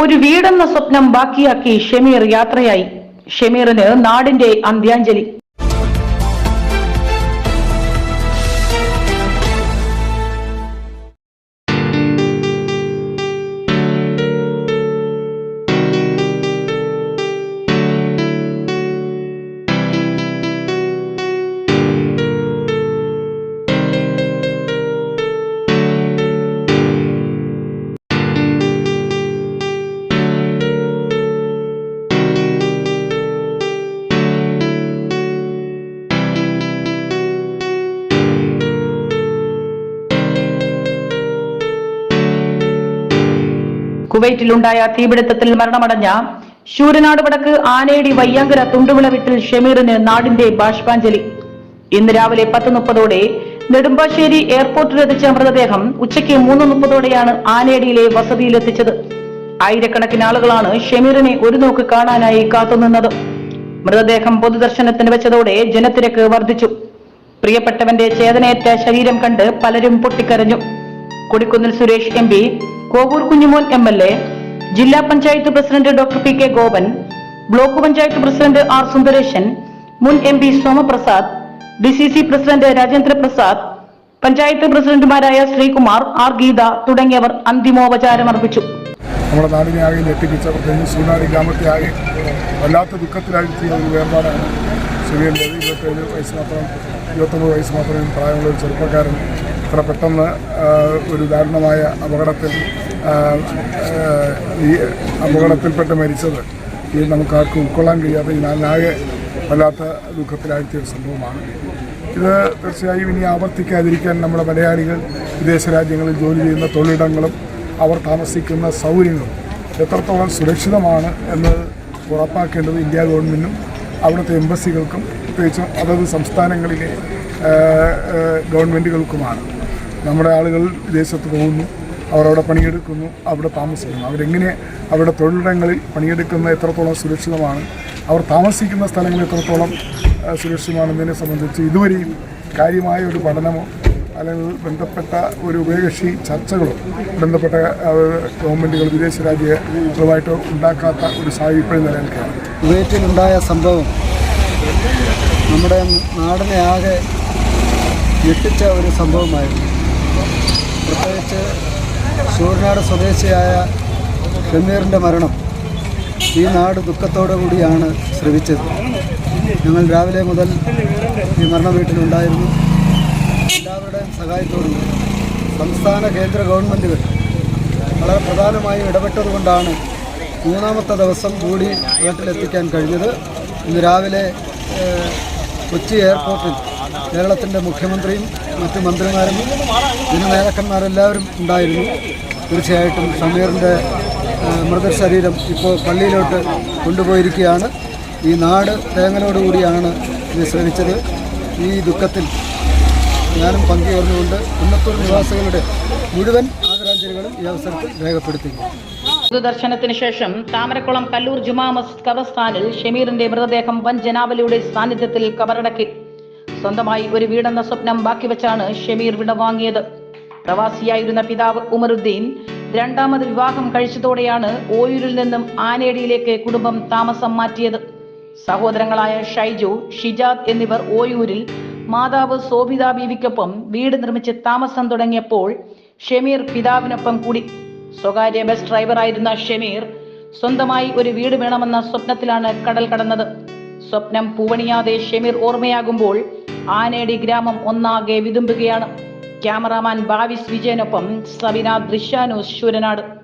ഒരു വീടെന്ന സ്വപ്നം ബാക്കിയാക്കി ഷമീർ യാത്രയായി. ഷമീറിന് നാടിന്റെ അന്ത്യാഞ്ജലി. കുവൈറ്റിലുണ്ടായ തീപിടുത്തത്തിൽ മരണമടഞ്ഞ ശൂരനാട് വടക്ക് ആനേടി വയ്യാങ്കര തുണ്ടുവിള വീട്ടിൽ ഷമീറിന് നാടിന്റെ ബാഷ്പാഞ്ജലി. ഇന്ന് രാവിലെ പത്ത് മുപ്പതോടെ നെടുമ്പാശ്ശേരി എയർപോർട്ടിലെത്തിച്ച മൃതദേഹം ഉച്ചയ്ക്ക് മൂന്ന് മുപ്പതോടെയാണ് ആനേടിയിലെ വസതിയിലെത്തിച്ചത്. ആയിരക്കണക്കിന് ആളുകളാണ് ഷമീറിനെ ഒരു നോക്ക് കാണാനായി കാത്തുനിന്നത്. മൃതദേഹം പൊതുദർശനത്തിന് വെച്ചതോടെ ജനത്തിരക്ക് വർദ്ധിച്ചു പ്രിയപ്പെട്ടവന്റെ ചേതനയേറ്റ ശരീരം കണ്ട് പലരും പൊട്ടിക്കരഞ്ഞു. Kodikunnil Suresh M Kovoor Kunjumon M L A ജില്ലാ panchayat president doctor P K Gopan block panchayat president R Sundaresan മുൻ M P Somaprasad D C C president Rajendra Prasad panchayat പ്രസിഡന്റുമാരായ ശ്രീകുമാർ ആർ ഗീത തുടങ്ങിയവർ അന്തിമോപചാരം അർപ്പിച്ചു. നമ്മുടെ നാടിനെ ആകെ ഞെട്ടിപ്പിച്ച പ്രത്യേകിച്ച് സൂനാടി ഗ്രാമത്തെ ആകെ വല്ലാത്ത ഒരു വേർപാടാണ് സുരേന്ദ്രൻ ഇരുപത്തേഴ് വയസ്സിനപ്പുറം ഇരുപത്തൊമ്പത് വയസ്സ് മാത്രമേ പ്രായമുള്ള ഒരു ചെറുപ്പക്കാരൻ ഇത്ര പെട്ടെന്ന് ഒരു ദാരുണമായ അപകടത്തിൽ ഈ അപകടത്തിൽപ്പെട്ട് മരിച്ചത് ഈ നമുക്ക് ആർക്കും ഉൾക്കൊള്ളാൻ കഴിയാത്ത ഈ നാലാകെ വല്ലാത്ത ദുഃഖത്തിലാഴ്ത്തിയ ഒരു സംഭവമാണ്. ഇത് തീർച്ചയായും ഇനി ആവർത്തിക്കാതിരിക്കാൻ നമ്മുടെ മലയാളികൾ വിദേശ രാജ്യങ്ങളിൽ ജോലി ചെയ്യുന്ന തൊഴിലിടങ്ങളും അവർ താമസിക്കുന്ന സൗകര്യങ്ങളും എത്രത്തോളം സുരക്ഷിതമാണ് എന്ന് ഉറപ്പാക്കേണ്ടത് ഇന്ത്യ ഗവൺമെന്റും അവിടുത്തെ എംബസികൾക്കും പ്രത്യേകിച്ചും അതത് സംസ്ഥാനങ്ങളിലെ ഗവൺമെന്റുകൾക്കുമാണ് നമ്മുടെ ആളുകൾ വിദേശത്ത് പോകുന്നു അവരവിടെ പണിയെടുക്കുന്നു അവിടെ താമസിക്കുന്നു. അവരെങ്ങനെ അവരുടെ തൊഴിലിടങ്ങളിൽ പണിയെടുക്കുന്ന എത്രത്തോളം സുരക്ഷിതമാണ് അവർ താമസിക്കുന്ന സ്ഥലങ്ങൾ എത്രത്തോളം സുരക്ഷിതമാണെന്നതിനെ സംബന്ധിച്ച് ഇതുവരെയും കാര്യമായ ഒരു പഠനമോ അല്ലെങ്കിൽ ബന്ധപ്പെട്ട ഒരു ഉഭയകക്ഷി ചർച്ചകളോ ബന്ധപ്പെട്ട ഗവൺമെന്റുകൾ വിദേശ രാജ്യങ്ങളുമായിട്ടോ ഉണ്ടാക്കാത്ത ഒരു സാഹചര്യം ഇപ്പോഴും നിലനിൽക്കുകയാണ്. കുവൈറ്റിലുണ്ടായ സംഭവം നമ്മുടെ നാടിനെ ആകെ ഞെട്ടിച്ച ഒരു സംഭവമായിരുന്നു. പ്രത്യേകിച്ച് ഷൂർനാട് സ്വദേശിയായ ഷമീറിന്റെ മരണം ഈ നാട് ദുഃഖത്തോടു കൂടിയാണ് ശ്രവിച്ചത് ഞങ്ങൾ രാവിലെ മുതൽ ഈ മരണ വീട്ടിലുണ്ടായിരുന്നു. സഹായത്തോടും സംസ്ഥാന കേന്ദ്ര ഗവൺമെന്റുകൾ വളരെ പ്രധാനമായും ഇടപെട്ടതുകൊണ്ടാണ് മൂന്നാമത്തെ ദിവസം കൂടി വീട്ടിലെത്തിക്കാൻ കഴിഞ്ഞത്. ഇന്ന് രാവിലെ കൊച്ചി എയർപോർട്ടിൽ കേരളത്തിന്റെ മുഖ്യമന്ത്രിയും മറ്റ് മന്ത്രിമാരും ഇതിന് നേതാക്കന്മാരെല്ലാവരും ഉണ്ടായിരുന്നു. തീർച്ചയായിട്ടും ഷമീറിന്റെ മൃതശരീരം ഇപ്പോൾ പള്ളിയിലോട്ട് കൊണ്ടുപോയിരിക്കുകയാണ്. ഈ നാട് തേങ്ങലോടുകൂടിയാണ് ഇത് ശ്രമിച്ചത്. ഈ ദുഃഖത്തിൽ ഞാനും പങ്കുചേർന്നുകൊണ്ട് കുന്നത്തൂർ നിവാസികളുടെ മുഴുവൻ ആദരാഞ്ജലികളും ഈ അവസരത്തിൽ രേഖപ്പെടുത്തുന്നു. പൊതുദർശനത്തിന് ശേഷം താമരക്കുളം കല്ലൂർ ജുമാ മസ്ജിദ് ഖബർസ്ഥാനിൽ ഷമീറിന്റെ മൃതദേഹം വൻ ജനാവലിയുടെ സാന്നിധ്യത്തിൽ കബറടക്കി. സ്വന്തമായി ഒരു വീടെന്ന സ്വപ്നം ബാക്കി വെച്ചാണ് ഷമീർ വിട വാങ്ങിയത്. പ്രവാസിയായിരുന്ന പിതാവ് ഉമറുദ്ദീൻ രണ്ടാമത് വിവാഹം കഴിച്ചതോടെയാണ് ഓയൂരിൽ നിന്നും ആനേടിയിലേക്ക് കുടുംബം താമസം മാറ്റിയത്. സഹോദരങ്ങളായ ഷൈജു ഷിജാദ് എന്നിവർ ഓയൂരിൽ മാതാവ് സോഭിത ബീവിക്കൊപ്പം വീട് നിർമ്മിച്ച് താമസം തുടങ്ങിയപ്പോൾ ഷമീർ പിതാവിനൊപ്പം കൂടി സ്വകാര്യ ബസ് ഡ്രൈവറായിരുന്ന ഷമീർ സ്വന്തമായി ഒരു വീട് വേണമെന്ന സ്വപ്നത്തിലാണ് കടൽ കടന്നത്. സ്വപ്നം പൂവണിയാതെ ഷമീർ ഓർമ്മയാകുമ്പോൾ ആനേടി ഗ്രാമം ഒന്നാകെ വിതുമ്പുകയാണ്. ക്യാമറാമാൻ ബാവിസ് വിജയനൊപ്പം സബിന ദൃശ്യാനു ശൂരനാട്